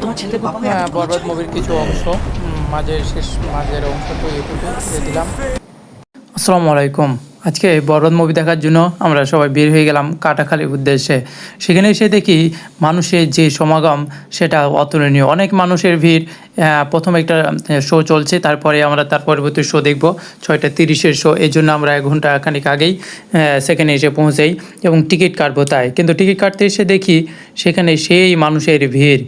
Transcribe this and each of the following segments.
তোমার ছেলে বাবা হ্যাঁ বরবাদ মুভির কিছু অংশ উম, মাঝের শেষ মাঝের অংশটুকু এটুকু দিয়ে দিলাম। আসসালামু আলাইকুম। আজকে বরবাদ মুভি দেখার জন্য আমরা সবাই বের হয়ে গেলাম কাটাখালির উদ্দেশ্যে। সেখানে এসে দেখি মানুষের যে সমাগম সেটা অতুলনীয়। অনেক মানুষের ভিড় প্রথম একটা শো চলছে তারপরে আমরা তার পরবর্তী শো দেখব ছয়টা তিরিশের শো এই জন্য আমরা এক ঘণ্টা খানিক আগেই সেখানে এসে পৌঁছাই এবং টিকিট কাটবো তাই। কিন্তু টিকিট কাটতে এসে দেখি সেখানে সেই মানুষের ভিড়।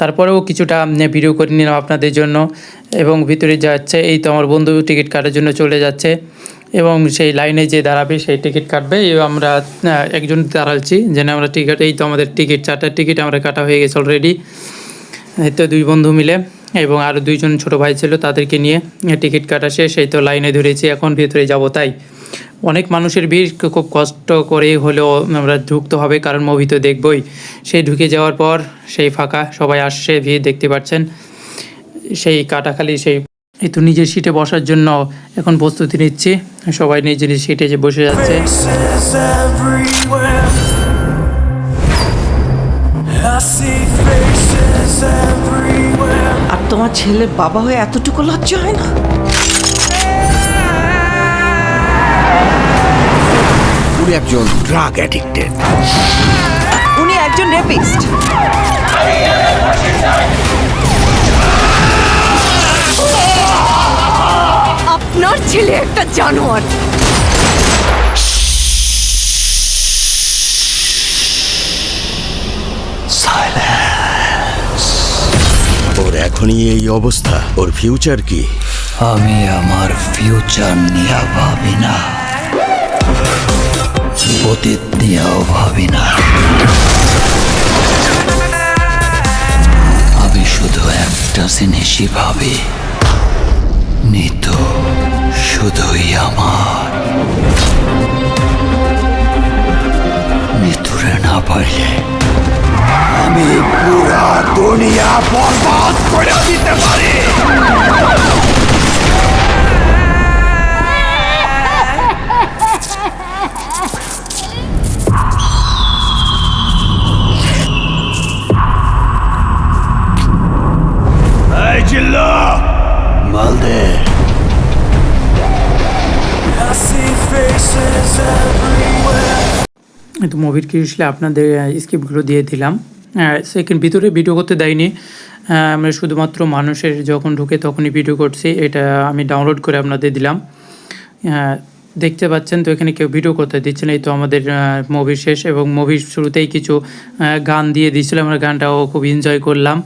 তারপরেও কিছুটা ভিডিও করে নিলাম আপনাদের জন্য এবং ভিতরে যাচ্ছে, এই তো আমার বন্ধু টিকিট কাটার জন্য চলে যাচ্ছে এবং সেই লাইনে যে দাঁড়াবে সেই টিকিট কাটবে। আমরা একজন দাঁড়াচ্ছি, যেন আমরা টিকিট, এই তো আমাদের টিকিট, চারটা টিকিট আমরা কাটা হয়ে গেছে অলরেডি এই তো দুই বন্ধু মিলে এবং আরও দুইজন ছোট ভাই ছিল তাদেরকে নিয়ে টিকিট কাটা শেষ, এই তো লাইনে ধরেছি, এখন ভেতরে যাব তাই। অনেক মানুষের ভিড় খুব কষ্ট করে হলেও আমরা ঢুকতে হবে কারণ মুভি তো দেখবই। সেই ঢুকে যাওয়ার পর সেই ফাঁকা সবাই আসছে ভিড় দেখতে পাচ্ছেন। সেই কাটাখালি সেই এই তো নিজের সিটে বসার জন্য এখন প্রস্তুতি নিচ্ছি। সবাই নিজের সিটে যে বসে যাচ্ছে. আর তোমার ছেলে বাবা হয়ে এতটুকু লজ্জা হয় না? উনি একজন ড্রাগ অ্যাডিক্টেড উনি একজন রেপিস্ট আপনার ছেলে একটা জানোয়ার। ওর এখনই এই অবস্থা। ওর ফিউচার কি? আমি আমার ফিউচার নিয়ে ভাবি না। অতীত নিয়েও ভাবি না। আমি শুধু একটা জিনিসই ভাবি। নিতু শুধুই আমার। নিতুরে না পারলে আমি পুরা দুনিয়া বরবাদ করে দিতে পারি। তো মুভির কি আসলে আপনাদের স্ক্রিপ্টগুলো দিয়ে দিলাম। সেকেন্ড ভিতরে ভিডিও করতে দেয়নি। আমরা শুধুমাত্র মানুষের যখন ঢুকে তখনই ভিডিও করছি। এটা আমি ডাউনলোড করে আপনাদের দিলাম। দেখতে পাচ্ছেন তো এখানে কেউ ভিডিও করতে দিচ্ছে না। এই তো আমাদের মুভি শেষ এবং মুভির শুরুতেই কিছু গান দিয়ে দিয়েছিল আমরা গানটাও খুব এনজয় করলাম।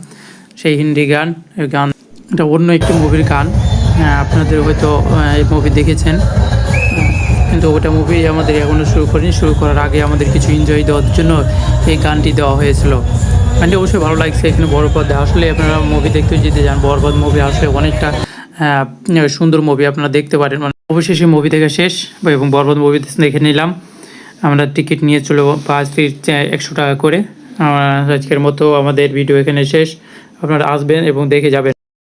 সেই হিন্দি গান গান। এটা অন্য একটি মুভির গান। আপনাদের হয়তো এই মুভি দেখেছেন। কিন্তু ওটা মুভি আমাদের এখনও শুরু করিনি। শুরু করার আগে আমাদের কিছু এনজয় দেওয়ার জন্য এই গানটি দেওয়া হয়েছিল। গানটি অবশ্যই ভালো লাগছে এখানে বড় বরবাদে আসলে আপনারা মুভি দেখতে যেতে যান বরবাদ মুভি আসলে অনেকটা সুন্দর মুভি আপনারা দেখতে পারেন। মানে অবশেষে মুভি দেখা শেষ এবং বরবাদ মুভি দেখে নিলাম। আমরা টিকিট নিয়ে চলে পাঁচ একশো টাকা করে। আজকের মতো আমাদের ভিডিও এখানে শেষ। আপনারা আসবেন এবং দেখে যাবেন।